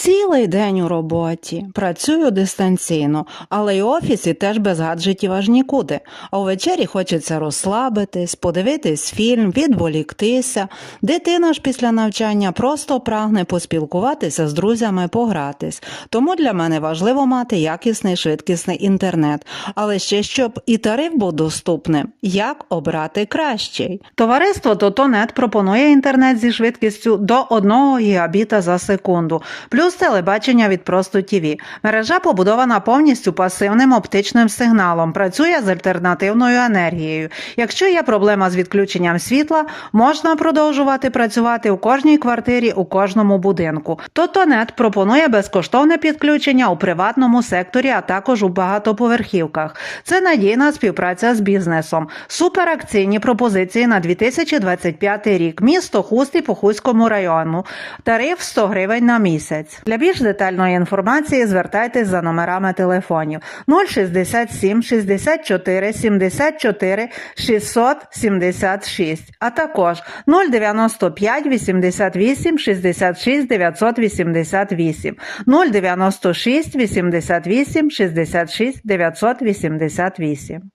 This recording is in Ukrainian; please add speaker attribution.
Speaker 1: Цілий день у роботі, працюю дистанційно, але й офісі теж без гаджетів аж нікуди. А ввечері хочеться розслабитись, подивитись фільм, відволіктися. Дитина ж після навчання просто прагне поспілкуватися з друзями, погратись. Тому для мене важливо мати якісний швидкісний інтернет, але ще щоб і тариф був доступним. Як обрати кращий? Товариство Тотонет пропонує інтернет зі швидкістю до 1 гігабіта за секунду, плюс телебачення від Просто ТІВІ. Мережа побудована повністю пасивним оптичним сигналом, працює з альтернативною енергією. Якщо є проблема з відключенням світла, можна продовжувати працювати у кожній квартирі, у кожному будинку. Тотонет пропонує безкоштовне підключення у приватному секторі, а також у багатоповерхівках. Це надійна співпраця з бізнесом. Суперакційні пропозиції на 2025 рік. Місто Хуст і Похуському району. Тариф 100 гривень на місяць. Для більш детальної інформації звертайтесь за номерами телефонів. 067 64 74 676, а також 095 88 66 988, 096 88 66 988.